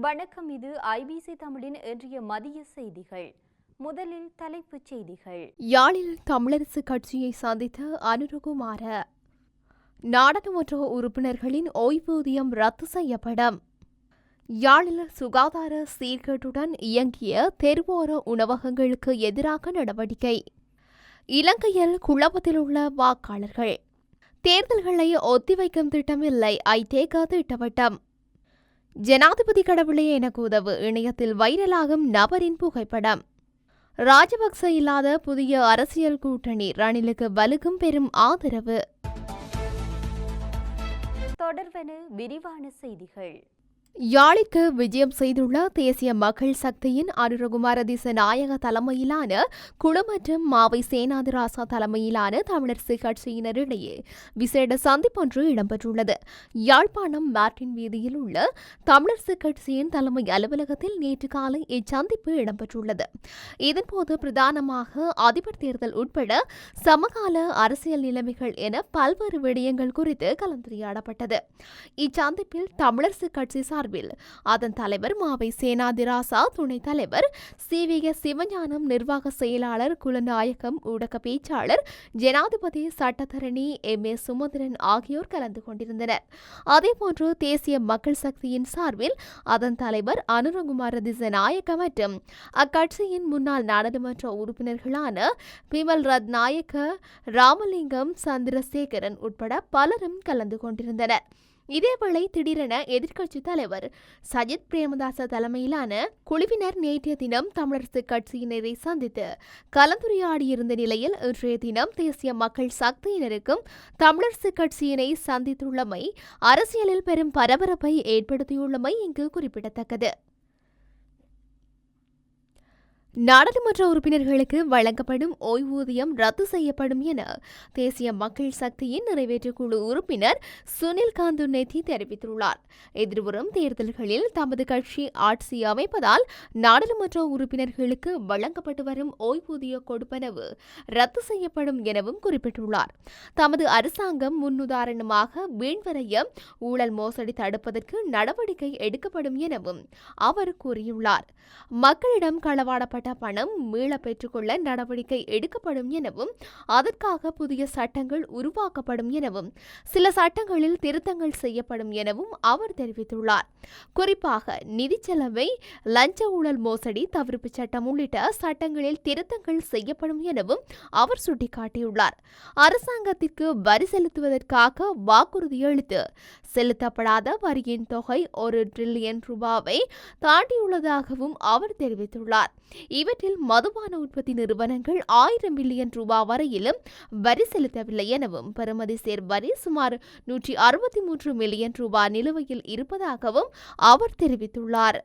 வணக்கம் இது ஐபிசி தமிழின் இன்றைய மதிய செய்திகள். முதலில் தலைப்புச் செய்திகள். யாழில் தமிழரசு கட்சியை சந்தித்த அனுருகுமார. நாடாளுமன்ற உறுப்பினர்களின் ஓய்வூதியம் ரத்து செய்யப்படும். யாழில் சுகாதார சீர்கேட்டுடன் இயங்கிய தெருவோர உணவகங்களுக்கு எதிராக நடவடிக்கை. இலங்கையில் குழப்பத்தில் உள்ள வாக்காளர்கள். தேர்தல்களை ஒத்திவைக்கும் திட்டமில்லை ஐதேக திட்டவட்டம். ஜனாதிபதி கடவுளே எனக்கு உதவு. இணையத்தில் வைரலாகும் நபரின் புகைப்படம். ராஜபக்ச இல்லாத புதிய அரசியல் கூட்டணி ரணிலுக்கு வலுக்கும் பெரும் ஆதரவு. தொடர்வென விரிவான செய்திகள். யாழிக்கு விஜயம் செய்துள்ள தேசிய மக்கள் சக்தியின் அனுரகுமார திசநாயக தலைமையிலான குழு மற்றும் மாவை சேனாதிராசா தலைமையிலான தமிழரசு கட்சியினரிடையே விசேட சந்திப்பொன்று இடம்பெற்றுள்ளது. யாழ்ப்பாணம் மார்டின் வீதியில் உள்ள தமிழரசு கட்சியின் தலைமை அலுவலகத்தில் நேற்று காலை இச்சந்திப்பு இடம்பெற்றுள்ளது. இதன்போது பிரதானமாக அதிபர் தேர்தல் உட்பட சமகால அரசியல் நிலைமைகள் என பல்வேறு விடயங்கள் குறித்து கலந்துரையாடப்பட்டது. இச்சந்திப்பில் தமிழரசு கட்சி சார்பில் அதன் தலைவர் மாவை சேனாதிராசா துணைத் தலைவர் சி. வி. எஸ். சிவஞானம் நிர்வாக செயலாளர் குலநாயகம் ஊடக பேச்சாளர் ஜனாதிபதி சட்டத்தரணி எம். ஏ. சுமந்திரன் ஆகியோர் கலந்து கொண்டிருந்தனர். அதேபோன்று தேசிய மக்கள் சக்தியின் சார்பில் அதன் தலைவர் அனுரகுமார திசநாயக்க மற்றும் அக்கட்சியின் முன்னாள் நாடாளுமன்ற உறுப்பினர்களான பிமல் ரத்நாயக்க ராமலிங்கம் சந்திரசேகரன் உட்பட பலரும் கலந்து கொண்டிருந்தனர். இதேவேளை திடீரென எதிர்க்கட்சி தலைவர் சஜித் பிரேமதாச தலைமையிலான குழுவினர் நேற்றைய தினம் தமிழரசு கட்சியினரை சந்தித்து கலந்துரையாடியிருந்த நிலையில் இன்றைய தினம் தேசிய மக்கள் சக்தியினருக்கும் தமிழரசு கட்சியினை சந்தித்துள்ளமை அரசியலில் பெரும் பரபரப்பை ஏற்படுத்தியுள்ளமை இங்கு குறிப்பிடத்தக்கது. நாடாளுமன்ற உறுப்பினர்களுக்கு வழங்கப்படும் ஓய்வூதியம் ரத்து செய்யப்படும் என தேசிய மக்கள் சக்தியின் நிறைவேற்றுக்குழு உறுப்பினர் சுனில் காந்து நெத்தி தெரிவித்துள்ளார். எதிர்வரும் தேர்தல்களில் தமது கட்சி ஆட்சி அமைப்பதால் நாடாளுமன்ற உறுப்பினர்களுக்கு வழங்கப்பட்டு வரும் ஓய்வூதிய கொடுப்பனவு ரத்து செய்யப்படும் எனவும் குறிப்பிட்டுள்ளார். தமது அரசாங்கம் முன்னுதாரணமாக வீண்வரையம் ஊழல் மோசடி தடுப்பதற்கு நடவடிக்கை எடுக்கப்படும் எனவும் அவர் கூறியுள்ளார். மக்களிடம் களவாடப்பட்ட பெறப்பட்ட பணம் மீள பெற்றுக்கொள்ள நடவடிக்கை எடுக்கப்படும் எனவும் அதற்காக புதிய சட்டங்கள் உருவாக்கப்படும் எனவும் சில சட்டங்களில் திருத்தங்கள் செய்யப்படும் எனவும் அவர் தெரிவித்துள்ளார். குறிப்பாக நிதி செலவை லஞ்ச ஊழல் மோசடி தவிர்ப்பு சட்டம் உள்ளிட்ட சட்டங்களில் திருத்தங்கள் செய்யப்படும் எனவும் அவர் சுட்டிக்காட்டியுள்ளார். அரசாங்கத்திற்கு வரி செலுத்துவதற்காக வாக்குறுதியளித்து செலுத்தப்படாத வரியின் தொகை ஒரு டிரில்லியன் ரூபாவை தாண்டியுள்ளதாகவும் அவர் தெரிவித்துள்ளார். இவற்றில் மதுபான உற்பத்தி நிறுவனங்கள் ஆயிரம் மில்லியன் ரூபாய் வரையிலும் வரி செலுத்தவில்லை எனவும் பெறுமதி சேர் வரி சுமார் நூற்றி அறுபத்தி மூன்று மில்லியன் ரூபாய் நிலுவையில் இருப்பதாகவும் அவர் தெரிவித்துள்ளார்.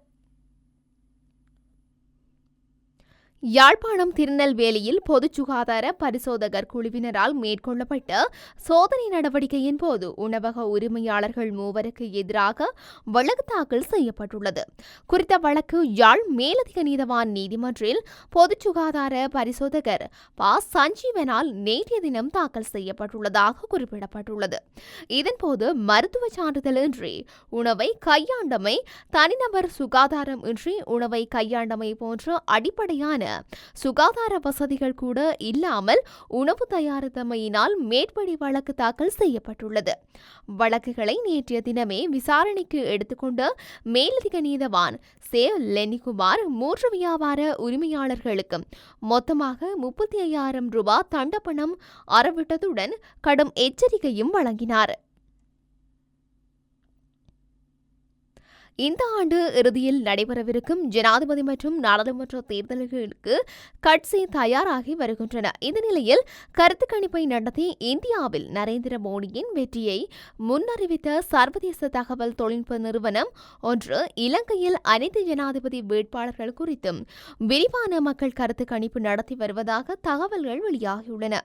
யாழ்ப்பாணம் திருநெல்வேலியில் பொது சுகாதார பரிசோதகர் குழுவினரால் மேற்கொள்ளப்பட்ட சோதனை நடவடிக்கையின் போது உணவக உரிமையாளர்கள் மூவருக்கு எதிராக வழக்கு தாக்கல் செய்யப்பட்டுள்ளது. குறித்த வழக்கு யாழ் மேலதிக நீதவான் நீதிமன்றில் பொது சுகாதார பரிசோதகர் ப. சஞ்சீவனால் நேற்றைய தினம் தாக்கல் செய்யப்பட்டுள்ளதாக குறிப்பிடப்பட்டுள்ளது. இதன்போது மருத்துவ சான்றிதழ் இன்றி உணவை கையாண்டமை தனிநபர் சுகாதாரம் இன்றி உணவை கையாண்டமை போன்ற அடிப்படையான சுகாதார வசதிகள் கூட இல்லாமல் உணவு தயாரித்தமையினால் மேற்படி வழக்கு தாக்கல் செய்யப்பட்டுள்ளது. வழக்குகளை நேற்றைய தினமே விசாரணைக்கு எடுத்துக்கொண்ட மேலதிக நீதவான் சே. லெனிகுமார் மூன்று வியாபார உரிமையாளர்களுக்கு மொத்தமாக முப்பத்தி ஐயாயிரம் ரூபாய் தண்டப்பணம் அறவிட்டதுடன் கடும் எச்சரிக்கையும் வழங்கினார். இந்த ஆண்டு இறுதியில் நடைபெறவிருக்கும் ஜனாதிபதி மற்றும் நாடாளுமன்ற தேர்தல்களுக்கு கட்சி தயாராகி வருகின்றன. இந்த நிலையில் கருத்து கணிப்பை நடத்தி இந்தியாவில் நரேந்திர மோடியின் வெற்றியை முன்னறிவித்த சர்வதேச தகவல் தொழில்நுட்ப நிறுவனம் ஒன்று இலங்கையில் அனைத்து ஜனாதிபதி வேட்பாளர்கள் குறித்தும் விரிவான மக்கள் கருத்து கணிப்பு நடத்தி வருவதாக தகவல்கள் வெளியாகியுள்ளன.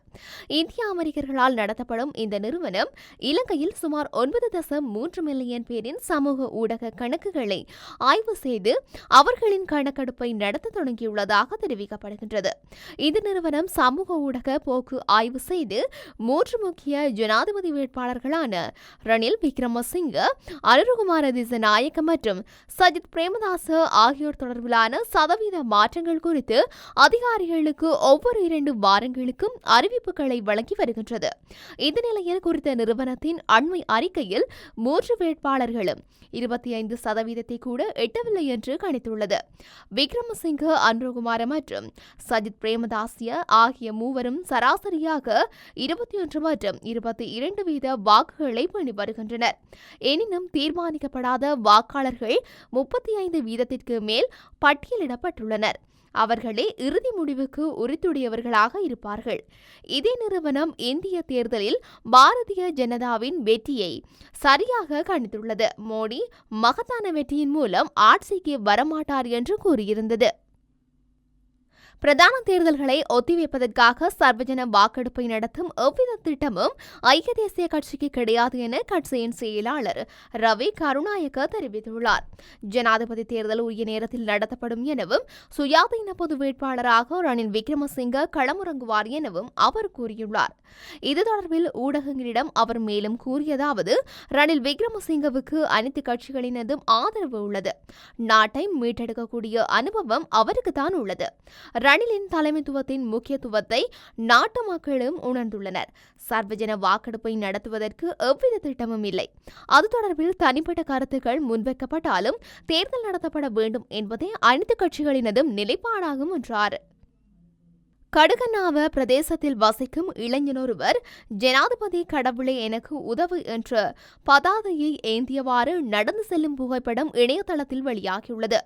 இந்திய அமெரிக்கர்களால் நடத்தப்படும் இந்த நிறுவனம் இலங்கையில் சுமார் ஒன்பது தசம் மூன்று மில்லியன் பேரின் சமூக ஊடக கணக்கு கணக்குகளை ஆய்வு செய்து அவர்களின் கணக்கெடுப்பை நடத்த தொடங்கியுள்ளதாக தெரிவிக்கப்படுகின்றது. இந்த நிறுவனம் சமூக ஊடக போக்கு ஆய்வு செய்து மூன்று முக்கிய ஜனாதிபதி வேட்பாளர்களான ரணில் விக்ரமசிங்க அனுருகுமார திசநாயக்க மற்றும் சஜித் பிரேமதாச ஆகியோர் தொடர்பிலான சதவீத மாற்றங்கள் குறித்து அதிகாரிகளுக்கு ஒவ்வொரு இரண்டு வாரங்களுக்கும் அறிவிப்புகளை வழங்கி வருகின்றது. இந்த நிலையில் குறித்த நிறுவனத்தின் அண்மை அறிக்கையில் மூன்று வேட்பாளர்களும் இருபத்தி ஐந்து சதவீதத்தை கூட எட்டவில்லை என்று கணித்துள்ளது. விக்ரமசிங்க அன்ருகுமார மற்றும் சஜித் பிரேமதாசிய ஆகிய மூவரும் சராசரியாக இருபத்தி ஒன்று மற்றும் இருபத்தி இரண்டு வீத வாக்குகளை பண்ணி வருகின்றனர். எனினும் தீர்மானிக்கப்படாத வாக்காளர்கள் முப்பத்தி ஐந்து வீதத்திற்கு மேல் பட்டியலிடப்பட்டுள்ளனர். அவர்களே இறுதி முடிவுக்கு உரித்துடையவர்களாக இருப்பார்கள். இதே நிறுவனம் இந்திய தேர்தலில் பாரதிய ஜனதாவின் வெற்றியை சரியாக கணித்துள்ளது. மோடி மகத்தான வெற்றியின் மூலம் ஆட்சிக்கு வரமாட்டார் என்று கூறியிருந்தது. பிரதான தேர்தல்களை ஒத்திவைப்பதற்காக சர்வஜன வாக்கெடுப்பை நடத்தும் எவ்வித திட்டமும் ஐக்கிய தேசிய கட்சிக்கு கிடையாது என கட்சியின் செயலாளர் ரவி கருணாயக்க தெரிவித்துள்ளார். ஜனாதிபதி தேர்தல் உரிய நேரத்தில் நடத்தப்படும் எனவும் சுயாதீன பொது வேட்பாளராக ரணில் விக்ரமசிங்க களமிறங்குவார் எனவும் அவர் கூறியுள்ளார். இது தொடர்பில் ஊடகங்களிடம் அவர் மேலும் கூறியதாவது ரணில் விக்ரமசிங்கவுக்கு அனைத்து கட்சிகளினதும் ஆதரவு உள்ளது. நாட்டை மீட்டெடுக்கக்கூடிய அனுபவம் அவருக்கு தான் உள்ளது. ரணிலின் தலைமைத்துவத்தின் முக்கியத்துவத்தை நாட்டு மக்களும் உணர்ந்துள்ளனர். சர்வஜன வாக்கெடுப்பை நடத்துவதற்கு எவ்வித திட்டமும் இல்லை. அது தொடர்பில் தனிப்பட்ட கருத்துக்கள் முன்வைக்கப்பட்டாலும் தேர்தல் நடத்தப்பட வேண்டும் என்பதே அனைத்து கட்சிகளினதும் நிலைப்பாடாகும் என்றார். கடுகனாவ பிரதேசத்தில் வசிக்கும் இளைஞனொருவர் ஜனாதிபதி கடவுளே எனக்கு உதவு என்ற பதாதையை ஏந்தியவாறு நடந்து செல்லும் புகைப்படம் இணையதளத்தில் வெளியாகியுள்ளது.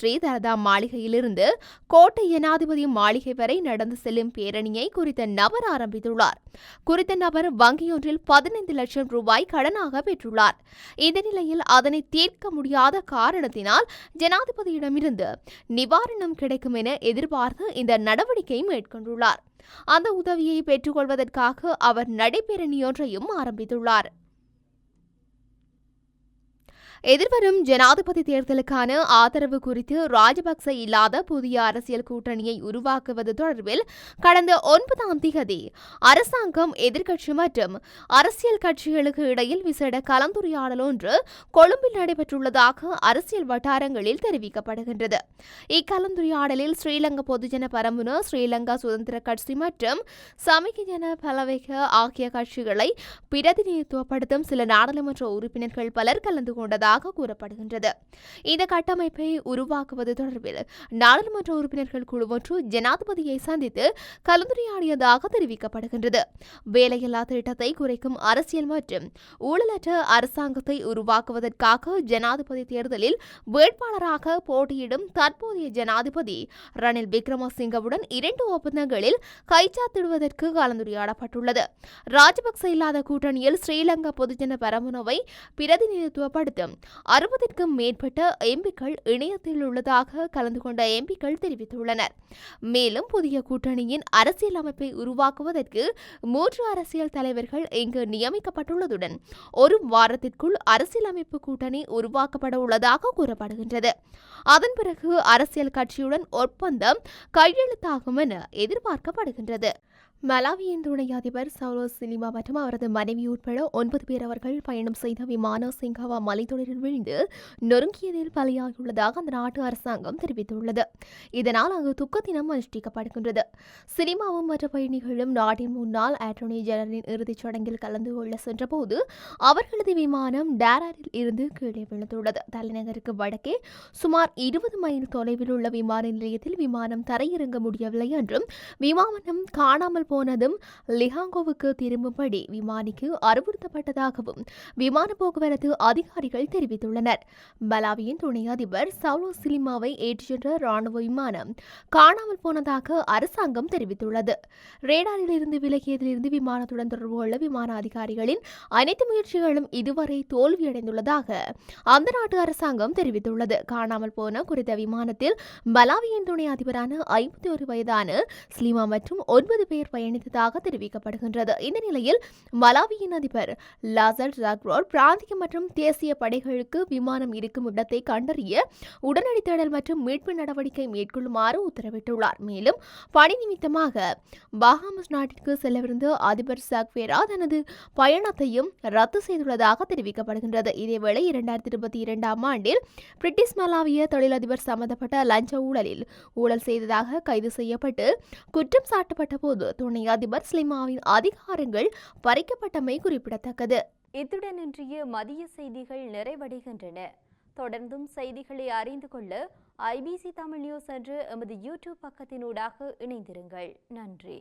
ஸ்ரீதரதா மாளிகையிலிருந்து கோட்டை ஜனாதிபதி மாளிகை வரை நடந்து செல்லும் பேரணியை குறித்த நபர் ஆரம்பித்துள்ளார். குறித்த நபர் வங்கியொன்றில் பதினைந்து லட்சம் ரூபாய் கடனாக பெற்றுள்ளார். இந்த நிலையில் அதனை தீர்க்க முடியாத காரணத்தினால் ஜனாதிபதியிடமிருந்து நிவாரணம் கிடைக்கும் என எதிர்பார்த்து இந்த நடவடிக்கை மேற்கொண்டுள்ளார். அந்த உதவியை பெற்றுக்கொள்வதற்காக அவர் நடைபெறணியொன்றையும் ஆரம்பித்துள்ளார். எதிர்வரும் ஜனாதிபதி தேர்தலுக்கான ஆதரவு குறித்து ராஜபக்ச இல்லாத புதிய அரசியல் கூட்டணியை உருவாக்குவது தொடர்பில் கடந்த ஒன்பதாம் திகதி அரசாங்கம் எதிர்க்கட்சி மற்றும் அரசியல் கட்சிகளுக்கு இடையில் விசேட கலந்துரையாடல் ஒன்று கொழும்பில் நடைபெற்றுள்ளதாக அரசியல் வட்டாரங்களில் தெரிவிக்கப்படுகின்றது. இக்கலந்துரையாடலில் ஸ்ரீலங்கா பொதுஜன பரமுன ஸ்ரீலங்கா சுதந்திர கட்சி மற்றும் சமிக ஜன பலவேக ஆகிய கட்சிகளை பிரதிநிதித்துவப்படுத்தும் சில நாடாளுமன்ற உறுப்பினர்கள் பலர் கலந்து கொண்டதாக கூறப்படுகின்றது. இந்த கட்டமைப்பை உருவாக்குவது தொடர்பில் நாடாளுமன்ற உறுப்பினர்கள் குழு ஒன்று ஜனாதிபதியை சந்தித்து கலந்துரையாடியதாக தெரிவிக்கப்படுகின்றது. வேலையில்லா திட்டத்தை குறைக்கும் அரசியல் மற்றும் ஊழலற்ற அரசாங்கத்தை உருவாக்குவதற்காக ஜனாதிபதி தேர்தலில் வேட்பாளராக போட்டியிடும் தற்போதைய ஜனாதிபதி ரணில் விக்ரமசிங்கவுடன் இரண்டு ஒப்பந்தங்களில் கைச்சாத்திடுவதற்கு கலந்துரையாடப்பட்டுள்ளது. ராஜபக்ச இல்லாத கூட்டணியில் ஸ்ரீலங்கா பொதுஜன பரமுனவை பிரதிநிதித்துவப்படுத்தும் அறுபதிற்கும் மேற்பட்ட எம்பிக்கள் இணையத்தில் உள்ளதாக கலந்து கொண்ட எம்பிக்கள் தெரிவித்துள்ளனர். மேலும் புதிய கூட்டணியின் அரசியல் அமைப்பை உருவாக்குவதற்கு மூன்று அரசியல் தலைவர்கள் இங்கு நியமிக்கப்பட்டுள்ளதுடன் ஒரு வாரத்திற்குள் அரசியலமைப்பு கூட்டணி உருவாக்கப்பட உள்ளதாக கூறப்படுகின்றது. அதன் பிறகு அரசியல் கட்சியுடன் ஒப்பந்தம் கையெழுத்தாகும் என எதிர்பார்க்கப்படுகின்றது. மலாவியின் துணை அதிபர் சௌரோ சினிமா மற்றும் அவரது மனைவி உட்பட ஒன்பது பேர் அவர்கள் பயணம் செய்த விமான சிங்காவா மலைத்தொடரில் விழுந்து நொறுங்கியதில் பலியாகியுள்ளதாக அந்த நாட்டு அரசாங்கம் தெரிவித்துள்ளது. இதனால் அங்கு துக்க தினம் அனுஷ்டிக்கப்படுகின்றது. சினிமாவும் மற்ற பயணிகளும் நாட்டின் முன்னாள் அட்டர்னி ஜெனரலின் இறுதிச் சடங்கில் கலந்து கொள்ள சென்றபோது அவர்களது விமானம் டேராரில் இருந்து கீழே விழுந்துள்ளது. தலைநகருக்கு வடக்கே சுமார் இருபது மைல் தொலைவில் உள்ள விமான நிலையத்தில் விமானம் தரையிறங்க முடியவில்லை என்றும் விமானம் காணாமல் போனதும் லிஹாங்கோவுக்கு திரும்பும்படி விமானிக்கு அறிவுறுத்தப்பட்டதாகவும் விமான போக்குவரத்து அதிகாரிகள் தெரிவித்துள்ளனர். மலாவியின் துணை அதிபர் சவுலோ சிலிமாவை ஏற்றிச் சென்ற ராணுவ விமானம் காணாமல் போனதாக அரசாங்கம் தெரிவித்துள்ளது. ரேடாரில் இருந்து விலகியதிலிருந்து விமானத்துடன் தொடர்பு கொள்ள விமான அதிகாரிகளின் அனைத்து முயற்சிகளும் இதுவரை தோல்வியடைந்துள்ளதாக அந்த நாட்டு அரசாங்கம் தெரிவித்துள்ளது. காணாமல் போன குறித்த விமானத்தில் மலாவியின் துணை அதிபரான ஐம்பத்தி ஒரு வயதான ஸ்லீமா மற்றும் ஒன்பது பேர் பயணித்ததாக தெரிவிக்கப்படுகின்றது. இந்த நிலையில் மலாவியின் அதிபர் லாசர் ஜாக்ரோர் பிராந்திய மற்றும் தேசிய படைகளுக்கு விமானம் இருக்கும் இடத்தை கண்டறிய உடனடி தேடல் மற்றும் மீட்பு நடவடிக்கை மேற்கொள்ளுமாறு உத்தரவிட்டுள்ளார். மேலும் பணி நிமித்தமாக பஹாமஸ் நாட்டிற்கு செல்லவிருந்த அதிபர் சாக்வேரா தனது பயணத்தையும் ரத்து செய்துள்ளதாக தெரிவிக்கப்படுகின்றது. இதேவேளை இரண்டாயிரத்தி இருபத்தி இரண்டாம் ஆண்டில் பிரிட்டிஷ் மலாவிய தொழிலதிபர் சம்பந்தப்பட்ட லஞ்ச ஊழலில் ஊழல் செய்ததாக கைது செய்யப்பட்டு குற்றம் சாட்டப்பட்ட போது துணை அதிபர் ஸ்லிமாவின் அதிகாரங்கள் பறிக்கப்பட்டமை குறிப்பிடத்தக்கது. இத்துடன் இன்றைய மதிய செய்திகள் நிறைவடைகின்றன. தொடர்ந்தும் செய்திகளை அறிந்து கொள்ள ஐபிசி தமிழ் நியூஸ் என்று எமது யூடியூப் பக்கத்தினூடாக இணைந்திருங்கள். நன்றி.